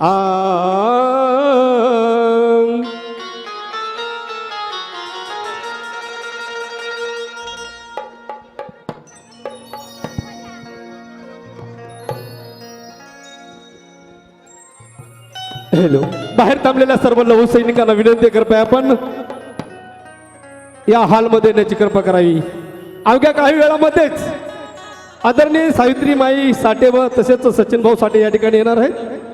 आ hello बाहेर थांबलेल्या सर्व लहू सैनिकांना विनंती करतोय आपण या हॉलमध्ये येण्याची कृपा करावी. अवघ्या काही वेळामध्येच आदरणीय सावित्री माई साठे व तसेच सचिन भाऊ साठे या ठिकाणी येणार आहेत.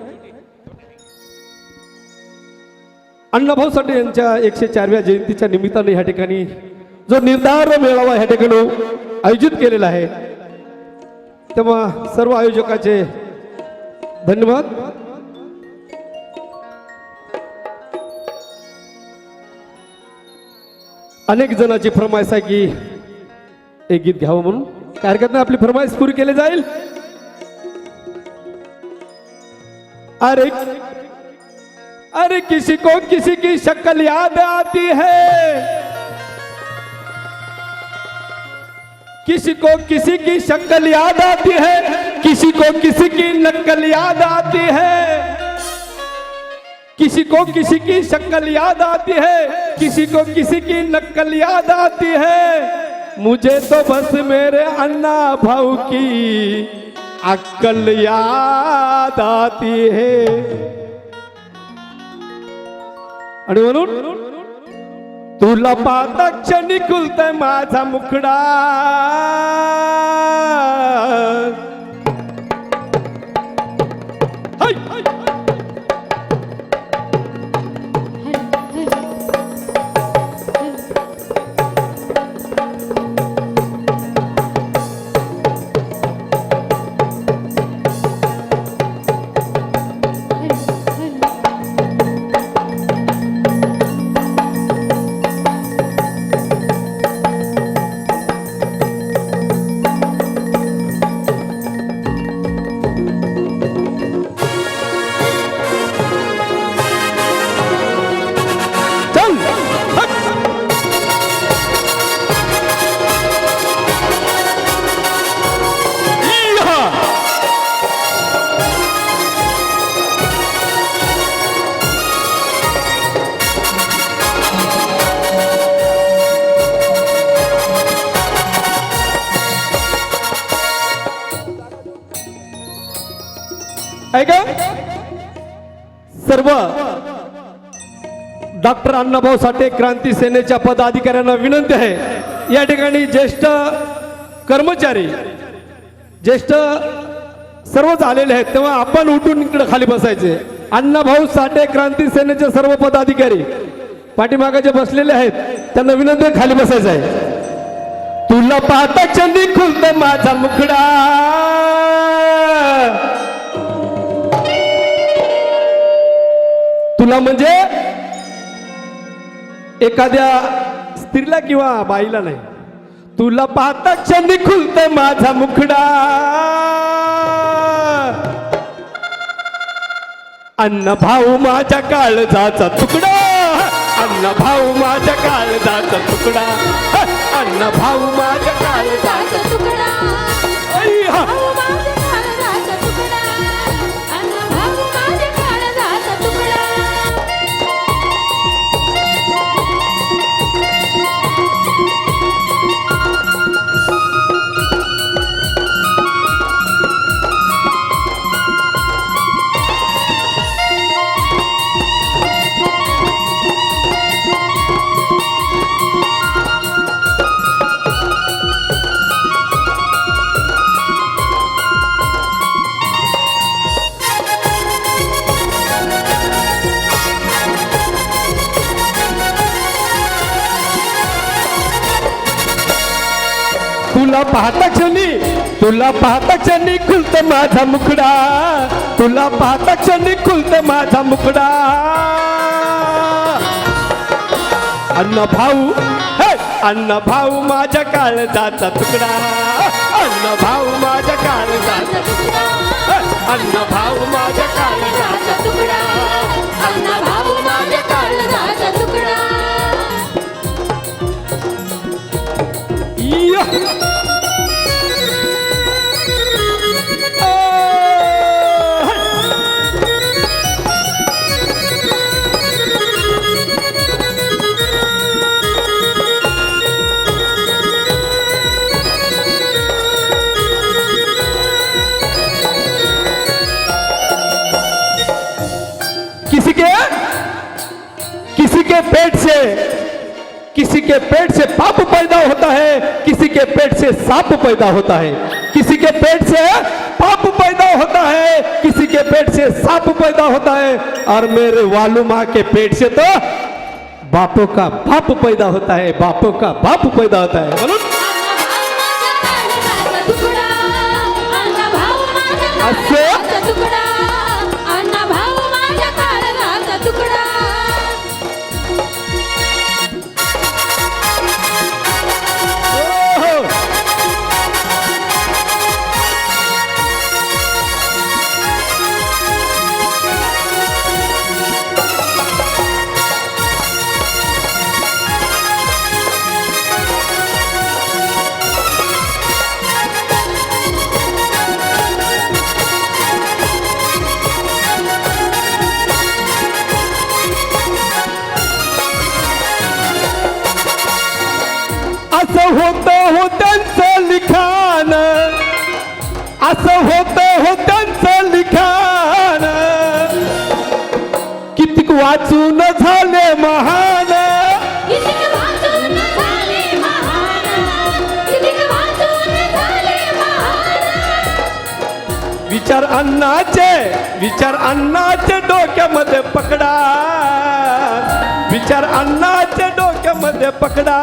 अण्णाभाऊ साठे यांच्या एकशे चारव्या जयंतीच्या निमित्ताने ह्या ठिकाणी जो निर्धार मेळावा ह्या ठिकाणी आयोजित केलेला आहे. तेव्हा सर्व आयोजकाचे धन्यवाद. अनेक जणांची फरमाईश आहे की एक गीत घ्यावं म्हणून. काय नाही आपली फरमाईश पुरी केली जाईल. अरे अरे किसी को किसी की शक्ल याद आती है। किसी को किसी की शक्ल याद आती है, किसी को किसी की नकल याद आती है। किसी को किसी की शक्ल याद आती है, किसी को किसी की नकल याद आती है। मुझे तो बस मेरे अन्ना भाऊ की अक्कल याद आती है। आणि म्हणून तुला पाहता क्षणी खुलतय माझा मुखडा. ऐका सर्व डॉक्टर अण्णाभाऊ साठे क्रांती सेनेच्या पदाधिकाऱ्यांना विनंती आहे. या ठिकाणी ज्येष्ठ कर्मचारी ज्येष्ठ सर्वच आलेले आहेत तेव्हा आपण उठून इकडे खाली बसायचे. अण्णाभाऊ साठे क्रांती सेनेचे सर्व पदाधिकारी पाठीमागे जे बसलेले आहेत त्यांना विनंती खाली बसायचं आहे. तुला पाहता चंदी खुलत माझा मुखडा. तुला म्हणजे एखाद्या स्त्रीला किंवा बाईला नाही. तुला पाहता क्षणी खुलत माझा मुखडा. अन्न भाऊ माझ्या काळजाचा तुकडा. अन्न भाऊ माझ्या काळजाचा तुकडा. अन्न भाऊ माझ्या काळजाचा तुकडा. पाहता क्षणी तुला पाहता क्षणी खुलत माझा मुखडा तुला पाहता क्षणी खुलत माझा मुखडा अन्न भाऊ अन्न भाऊ माझ्या काळजाचा तुकडा. अन्न भाऊ माझ्या काळजाचा तुकडा. अन्न भाऊ माझ्या काळजाचा तुकडा. अन्न भाऊ के पेट से पाप पैदा होता है किसी के पेट से सांप पैदा होता है। किसी के पेट से पाप पैदा होता है किसी के पेट से सांप पैदा होता है। और मेरे वालू माँ के पेट से तो बापों का बाप पैदा होता है बापों का बाप पैदा होता है। म्हणून अण्णा वाचून झाले महान. विचार अन्नाचे विचार अन्नाचे डोक्यामध्ये पकडा. विचार अन्नाचे डोक्यामध्ये पकडा.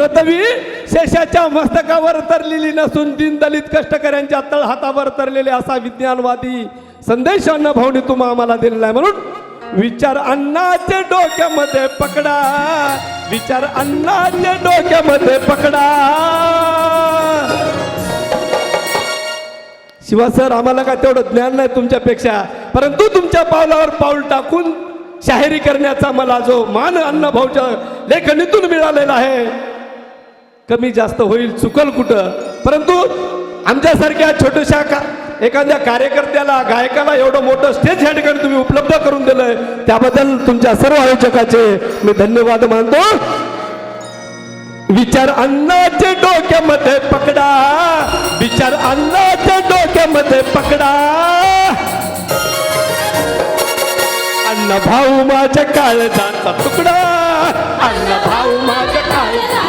प्रथवी शेषाच्या मस्तकावर तरलेली नसून दिनदलित कष्टकऱ्यांच्या तळहातावर तरलेले असा विज्ञानवादी संदेश भावनी तुम्हा आम्हाला दिलेला आहे. म्हणून विचार अन्नाचे डोक्यामध्ये पकडा. विचार अन्नाचे डोक्यामध्ये पकडा. शिवा सर आम्हाला काय तेवढं ज्ञान नाही तुमच्यापेक्षा परंतु तुमच्या पावलावर पाऊल टाकून शाहिरी करण्याचा मला जो मान अण्णाभाऊच्या लेखणीतून मिळालेला आहे. कमी जास्त होईल चुकल कुठं? परंतु आमच्यासारख्या छोट्याशा का एखाद्या कार्यकर्त्याला गायकाला एवढं मोठं स्टेज या ठिकाणी तुम्ही उपलब्ध करून दिलंय त्याबद्दल तुमच्या सर्व आयोजकाचे मी धन्यवाद मानतो. विचार अन्नाचे डोक्यामध्ये पकडा. विचार अन्नाचे डोक्यामध्ये पकडा. अन्न भाऊ माझ्या काळजाचा तुकडा. अन्न भाऊ माझ्या काळ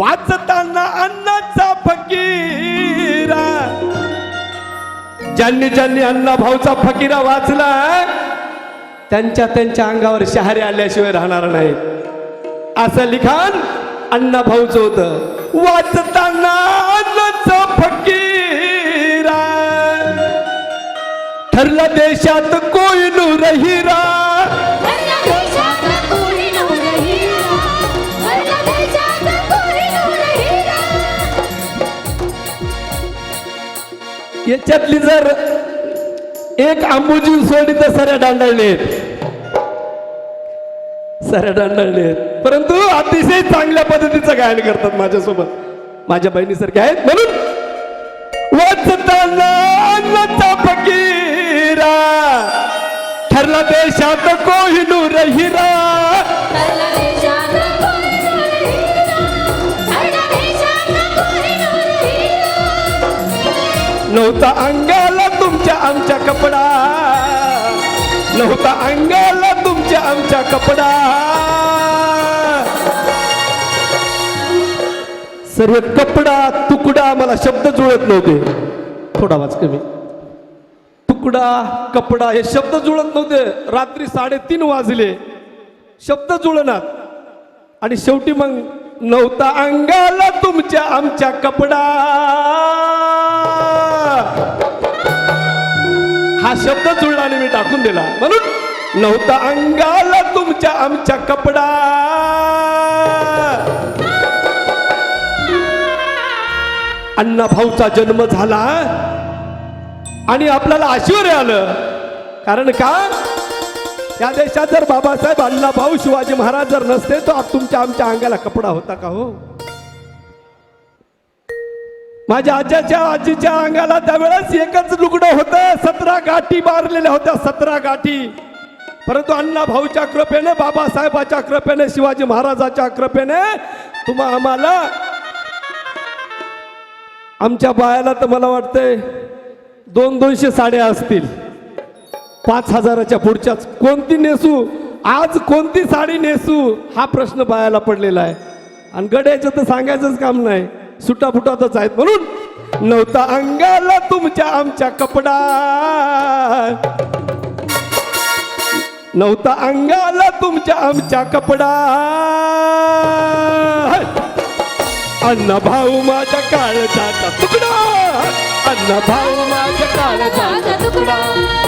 वाचताना अन्नाचा फकीरा. ज्यांनी ज्यांनी अण्णा भाऊचा फकीरा वाचला त्यांच्या त्यांच्या अंगावर शहारे आल्याशिवाय राहणार नाहीत. असं लिखाण अण्णा भाऊच होत. वाचताना अन्नाचा फकीरा. ठरला देशात कोहिनूर हिरा त्याच्यातली जर एक आंबूजी सोडली तर सऱ्या दांडळले सऱ्या दांडळले परंतु अतिशय चांगल्या पद्धतीचं गायन करतात माझ्यासोबत. माझ्या बहिणीसारखे आहेत. म्हणून फकीरा ठरला देशात कोहिनूर हिरा. नव्हता अंगाला तुमच्या आमच्या कपडा. नव्हता अंगाला तुमच्या आमच्या कपडा. सर्व कपडा तुकडा मला शब्द जुळत नव्हते. थोडा वाच कमी. तुकडा कपडा हे शब्द जुळत नव्हते. रात्री साडेतीन वाजले. शब्द जुळणार. आणि शेवटी मग नव्हता अंगाला तुमच्या आमच्या कपडा. हा शब्द जुळला आणि मी टाकून दिला. म्हणून नव्हता अंगाला तुमच्या आमच्या कपडा. अण्णा भाऊचा जन्म झाला आणि आपल्याला आश्चर्य आलं. कारण का? या देशात जर बाबासाहेब अण्णा भाऊ शिवाजी महाराज जर नसते तर तुमच्या आमच्या अंगाला कपडा होता का हो? माझ्या आज्याच्या आजीच्या अंगाला त्यावेळेस एकच लुगडं होतं. सतरा गाठी मारलेल्या होत्या सतरा गाठी. परंतु अण्णा भाऊच्या कृपेने बाबासाहेबाच्या कृपेने शिवाजी महाराजाच्या कृपेने तुम्हा आम्हाला आमच्या बायाला तर मला वाटतंय दोन दोनशे साड्या असतील. पाच हजाराच्या पुढच्याच. कोणती नेसू? आज कोणती साडी नेसू? हा प्रश्न बायाला पडलेला आहे. आणि गड्याचं तर सांगायचंच काम नाही. सुटाफुटातच आहेत म्हणून नव्हता अंगाला तुमच्या आमच्या कपडा. नव्हता अंगाला तुमच्या आमच्या कपडा. अन्न भाऊ माझ्या काळजाचा तुकडा. अन्न भाऊ माझ्या काळजाचा काळजाचा तुकडा.